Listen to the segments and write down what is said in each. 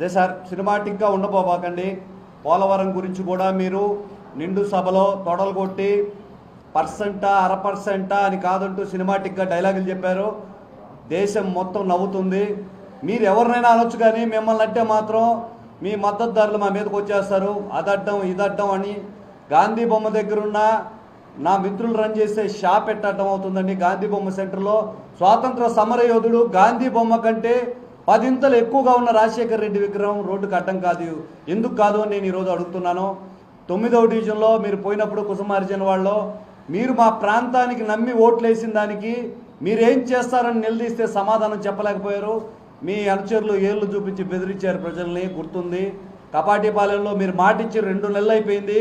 అదే సార్ సినిమాటిక్గా ఉండబోబాకండి. పోలవరం గురించి కూడా మీరు నిండు సభలో తొడలు కొట్టి పర్సెంటా అర పర్సెంటా అని కాదంటూ సినిమాటిక్గా డైలాగులు చెప్పారు. దేశం మొత్తం నవ్వుతుంది. మీరు ఎవరినైనా అనొచ్చు కానీ మిమ్మల్ని అంటే మాత్రం మీ మద్దతుదారులు మా మీదకి వచ్చేస్తారు. అదడ్డం ఇదడ్డం అని గాంధీ బొమ్మ దగ్గరున్న నా మిత్రులు రన్ చేసే షాప్ ఎట్టడం అవుతుందండి గాంధీ బొమ్మ సెంటర్లో. స్వాతంత్ర సమరయోధుడు గాంధీ బొమ్మ కంటే పదింతలు ఎక్కువగా ఉన్న రాజశేఖర రెడ్డి విగ్రహం రోడ్డుకు అడ్డం కాదు. ఎందుకు కాదు అని నేను ఈరోజు అడుగుతున్నాను. తొమ్మిదవ డివిజన్లో మీరు పోయినప్పుడు కుసుమార్జన వాళ్ళు మీరు మా ప్రాంతానికి నమ్మి ఓట్లు వేసిన దానికి మీరేం చేస్తారని నిలదీస్తే సమాధానం చెప్పలేకపోయారు. మీ అనుచరులు ఏళ్ళు చూపించి బెదిరించారు ప్రజల్ని గుర్తుంది. కపాటిపాలెంలో మీరు మాటిచ్చి రెండు నెలలు అయిపోయింది.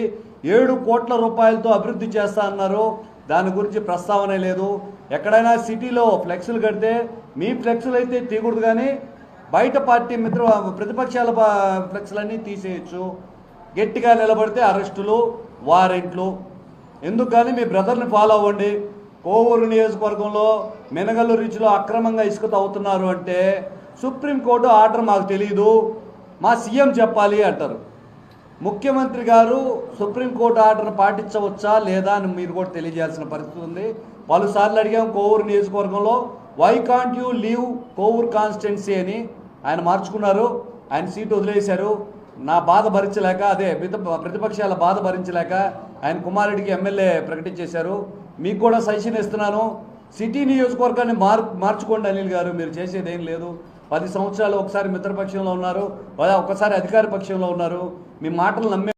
ఏడు కోట్ల రూపాయలతో అభివృద్ధి చేస్తా అన్నారు. దాని గురించి ప్రస్తావనే లేదు. ఎక్కడైనా సిటీలో ఫ్లెక్సులు కడితే మీ ఫ్లెక్సులు అయితే తీయకూడదు కానీ బయట పార్టీ మిత్ర ప్రతిపక్షాల పా- ఫ్లెక్సులన్నీ తీసేయచ్చు. గట్టిగా నిలబడితే అరెస్టులు వారెంట్లు. ఎందుకు కానీ మీ బ్రదర్ని ఫాలో అవ్వండి. కోవూరు నియోజకవర్గంలో మెనగల్లు రీచ్లో అక్రమంగా ఇసుక తవ్వుతున్నారు అంటే సుప్రీంకోర్టు ఆర్డర్ మాకు తెలియదు మా సీఎం చెప్పాలి అంటారు. ముఖ్యమంత్రి గారు సుప్రీంకోర్టు ఆర్డర్ పాటించవచ్చా లేదా అని మీరు కూడా తెలియజేయాల్సిన పరిస్థితి ఉంది. పలుసార్లు అడిగాం కోవూరు నియోజకవర్గంలో why can't you leave Kovuru constituency అని ఆయన మార్చుకున్నారు. ఆయన సీటు వదిలేశారు. నా బాధ భరించలేక అదే ప్రతిపక్షాల బాధ భరించలేక ఆయన కుమారుడికి ఎమ్మెల్యే ప్రకటించేశారు. మీకు కూడా సజెషన్ ఇస్తున్నాను. సిటీ నియోజకవర్గాన్ని మార్ మార్చుకోండి అనిల్ గారు. మీరు చేసేది ఏం లేదు. పది సంవత్సరాలు ఒకసారి మిత్రపక్షంలో ఉన్నారు ఒకసారి అధికార పక్షంలో ఉన్నారు. మీ మాటలు నమ్మే